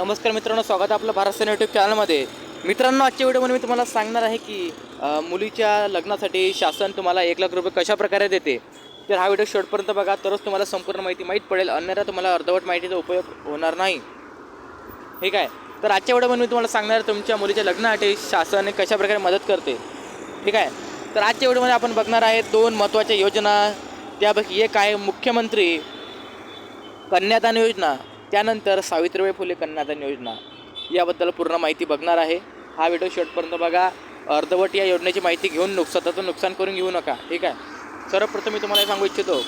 नमस्कार मित्रांनो स्वागत आहे आपलं भारत सेना यूट्यूब चॅनलमध्ये मित्रांनो आजच्या व्हिडिओमध्ये मी तुम्हाला सांगणार आहे की मुलीच्या लग्नासाठी शासन तुम्हाला एक लाख रुपये कशा प्रकारे देते? तर हा व्हिडिओ शेवटपर्यंत बघा तरच तुम्हाला संपूर्ण माहिती माहीत पडेल अन्यथा तुम्हाला अर्धवट माहितीचा उपयोग होणार नाही. ठीक आहे? तर आजच्या व्हिडिओमध्ये मी तुम्हाला सांगणार तुमच्या मुलीच्या लग्नासाठी शासन कशा प्रकारे मदत करते. ठीक आहे? तर आजच्या व्हिडिओमध्ये आपण बघणार आहे दोन महत्त्वाच्या योजना. त्यापैकी एक आहे मुख्यमंत्री कन्यादान योजना. त्यानंतर सावित्रीबाई फुले कन्यादान योजना याबद्दल पूर्ण माहिती बघणार आहे. हा व्हिडिओ शेवटपर्यंत बघा. अर्धवट या योजनेची माहिती घेऊन नुक स्वतःचं नुकसान करून घेऊ नका. ठीक आहे? सर्वप्रथम मी तुम्हाला हे सांगू इच्छितो.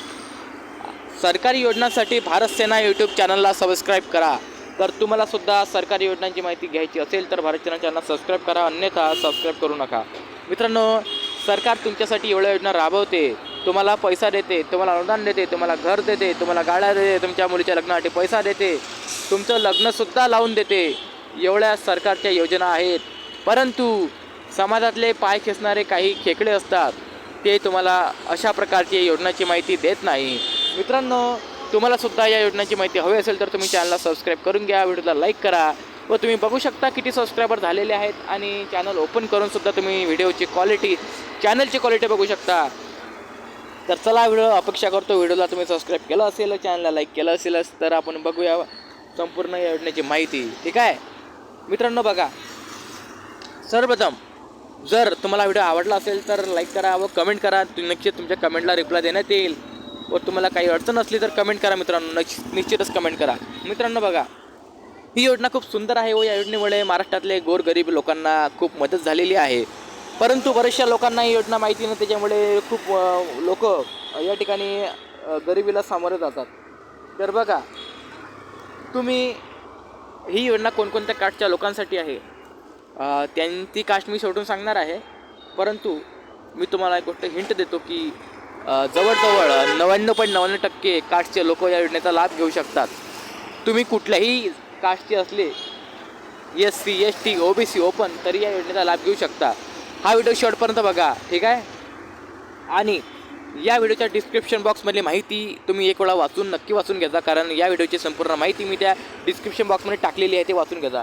सरकारी योजनांसाठी भारत सेना यूट्यूब चॅनलला सबस्क्राईब करा. तर तुम्हाला सुद्धा सरकारी योजनांची माहिती घ्यायची असेल तर भारत सेना चॅनल सबस्क्राईब करा. अन्यथा सबस्क्राईब करू नका. मित्रांनो सरकार तुमच्यासाठी एवढ्या योजना राबवते. तुम्हाला पैसा देते तुम्हाला अनुदान देते तुम्हाला घर देते तुम्हाला गाड्या देते तुमच्या मुलीच्या लग्नासाठी पैसा देते तुमचं लग्नसुद्धा लावून देते. एवढ्या सरकारच्या योजना आहेत. परंतु समाजातले पाय खेचणारे काही खेकडे असतात ते तुम्हाला अशा प्रकारची योजनाची माहिती देत नाही. मित्रांनो तुम्हाला सुद्धा या योजनाची माहिती हवी असेल तर तुम्ही चॅनलला सबस्क्राईब करून घ्या व्हिडिओला लाईक करा व तुम्ही बघू शकता किती सबस्क्रायबर झालेले आहेत आणि चॅनल ओपन करूनसुद्धा तुम्ही व्हिडिओची क्वालिटी चॅनलची क्वालिटी बघू शकता. तर चला व्हिडिओ अपेक्षा करतो व्हिडिओला तुम्ही सबस्क्राईब केलं असेल चॅनलला लाईक केलं असेलच तर आपण बघूया संपूर्ण या योजनेची माहिती. ठीक आहे? मित्रांनो बघा सर्वप्रथम जर तुम्हाला व्हिडिओ आवडला असेल तर लाईक करा व कमेंट करा. नक्कीच निश्चित तुमच्या कमेंटला रिप्लाय देण्यात येईल. व तुम्हाला काही अडचण असली तर कमेंट करा मित्रांनो. नक्ष- निश्चितच कमेंट करा. मित्रांनो बघा ही योजना खूप सुंदर आहे व या योजनेमुळे महाराष्ट्रातले गोरगरीब लोकांना खूप मदत झालेली आहे. परंतु बऱ्याचशा लोकांना ही योजना माहिती नाही त्याच्यामुळे खूप लोक या ठिकाणी गरिबीला सामोरे जातात. तर बघा तुम्ही ही योजना कोणकोणत्या कास्टच्या लोकांसाठी आहे? त्यां त्यांची कास्ट मी सोडून सांगणार आहे. परंतु मी तुम्हाला एक गोष्ट हिंट देतो की जवळजवळ नव्याण्णव पॉईंट नव्याण्णव टक्के कास्टचे लोक या योजनेचा लाभ घेऊ शकतात. तुम्ही कुठल्याही कास्टचे असले S C S T O B C open तरी या योजनेचा लाभ घेऊ शकता. हा व्हिडिओ शेवटपर्यंत बघा ठीक आहे? आणि या व्हिडिओच्या डिस्क्रिप्शन बॉक्समधली माहिती तुम्ही एक वेळा वाचून नक्की वाचून घ्या कारण या व्हिडिओची संपूर्ण माहिती मी त्या डिस्क्रिप्शन बॉक्समध्ये टाकलेली आहे ते वाचून घ्या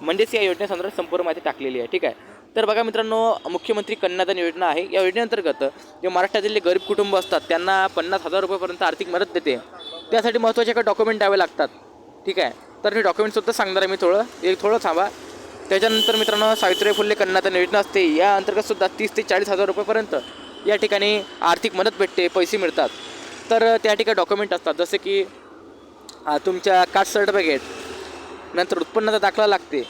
म्हणजेच या योजनेसंदर्भात संपूर्ण माहिती टाकलेली आहे ठीक आहे? तर बघा मित्रांनो मुख्यमंत्री कन्यादान योजना आहे. या योजनेअंतर्गत जे महाराष्ट्रातील गरीब कुटुंब असतात त्यांना पन्नास हजार रुपयेपर्यंत आर्थिक मदत देते. त्यासाठी महत्त्वाचे काही डॉक्युमेंट द्यावे लागतात ठीक आहे? तर हे डॉक्युमेंटसुद्धा सांगणार आहे मी थोडं एक थोडं थांबा. त्याच्यानंतर मित्रांनो सावित्रीबाई फुले कन्यादान योजना असते. या अंतर्गत सुद्धा तीस ते चाळीस हजार रुपयेपर्यंत या ठिकाणी आर्थिक मदत भेटते पैसे मिळतात. तर त्या ठिकाणी डॉक्युमेंट असतात जसे की तुमच्या कास्ट सर्टिफिकेट नंतर उत्पन्नाचा दाखला लागते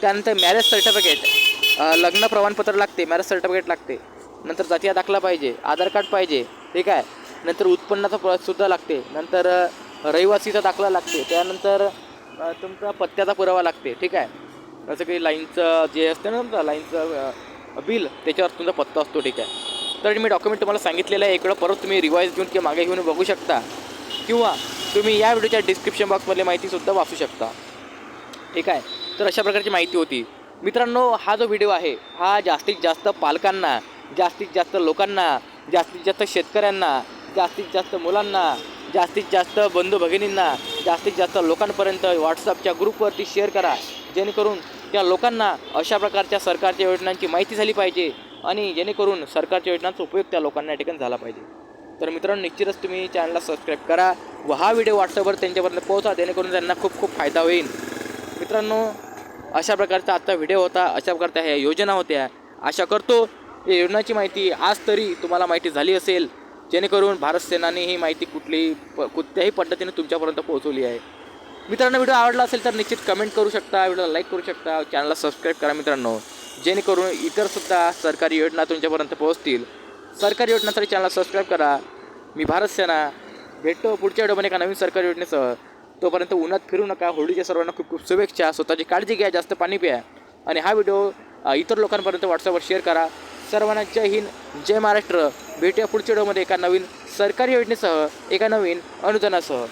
त्यानंतर मॅरेज सर्टिफिकेट लग्न प्रमाणपत्र लागते मॅरेज सर्टिफिकेट लागते नंतर जातीय दाखला पाहिजे आधार कार्ड पाहिजे ठीक आहे. नंतर उत्पन्नाचा सुद्धा लागते नंतर रहिवासीचा दाखला लागते त्यानंतर तुमचा पत्त्याचा पुरावा लागते ठीक आहे. जसं की लाईनचं जे असतं ना तुमचं लाईनचं बिल त्याच्यावर तुमचा पत्ता असतो ठीक आहे. तर मी डॉक्युमेंट तुम्हाला सांगितलेलं आहे इकडं परत तुम्ही रिवाईज घेऊन किंवा मागे घेऊन बघू शकता. किंवा तुम्ही या व्हिडिओच्या डिस्क्रिप्शन बॉक्समधली माहितीसुद्धा वाचू शकता. ठीक आहे? तर अशा प्रकारची माहिती होती. मित्रांनो हा जो व्हिडिओ आहे हा जास्तीत जास्त पालकांना जास्तीत जास्त लोकांना जास्तीत जास्त शेतकऱ्यांना जास्तीत जास्त मुलांना जास्तीत जास्त बंधू भगिनींना जास्तीत जास्त लोकांपर्यंत व्हॉट्सअपच्या ग्रुपवरती शेअर करा. जेणेकरून त्या लोकांना अशा प्रकारच्या सरकारच्या योजनांची माहिती झाली पाहिजे आणि जेणेकरून सरकारच्या योजनांचा उपयोग त्या लोकांना या ठिकाणी झाला पाहिजे. तर मित्रांनो निश्चितच तुम्ही चॅनलला सबस्क्राईब करा व हा व्हिडिओ व्हॉट्सअपवर त्यांच्यापर्यंत पोहोचा जेणेकरून त्यांना खूप खूप फायदा होईल. मित्रांनो अशा प्रकारचा आजचा व्हिडिओ होता अशा प्रकारच्या ह्या योजना होत्या. आशा करतो या योजनाची माहिती आज तरी तुम्हाला माहिती झाली असेल. जेणेकरून भारत सेनाने ही माहिती कुठलीही प कोणत्याही पद्धतीने तुमच्यापर्यंत पोहोचवली आहे. मित्रांनो व्हिडिओ आवडला असेल तर निश्चित कमेंट करू शकता व्हिडिओला लाईक करू शकता चॅनलला सबस्क्राईब करा मित्रांनो. जेणेकरून इतरसुद्धा सरकारी योजना तुमच्यापर्यंत पोहोचतील. सरकारी योजनासाठी चॅनलला सबस्क्राईब करा. मी भारत सेना भेटतो पुढच्या व्हिडिओमध्ये एका नवीन सरकारी योजनेसह. तोपर्यंत उन्हात फिरू नका होळीच्या सर्वांना खूप खूप शुभेच्छा स्वतःची काळजी घ्या जास्त पाणी प्या. आणि हा व्हिडिओ इतर लोकांपर्यंत व्हॉट्सअपवर शेअर करा. सर्वांना जय हिंद जय महाराष्ट्र. भेटूया पुढच्या व्हिडिओमध्ये एका नवीन सरकारी योजनेसह एका नवीन अनुदानासह.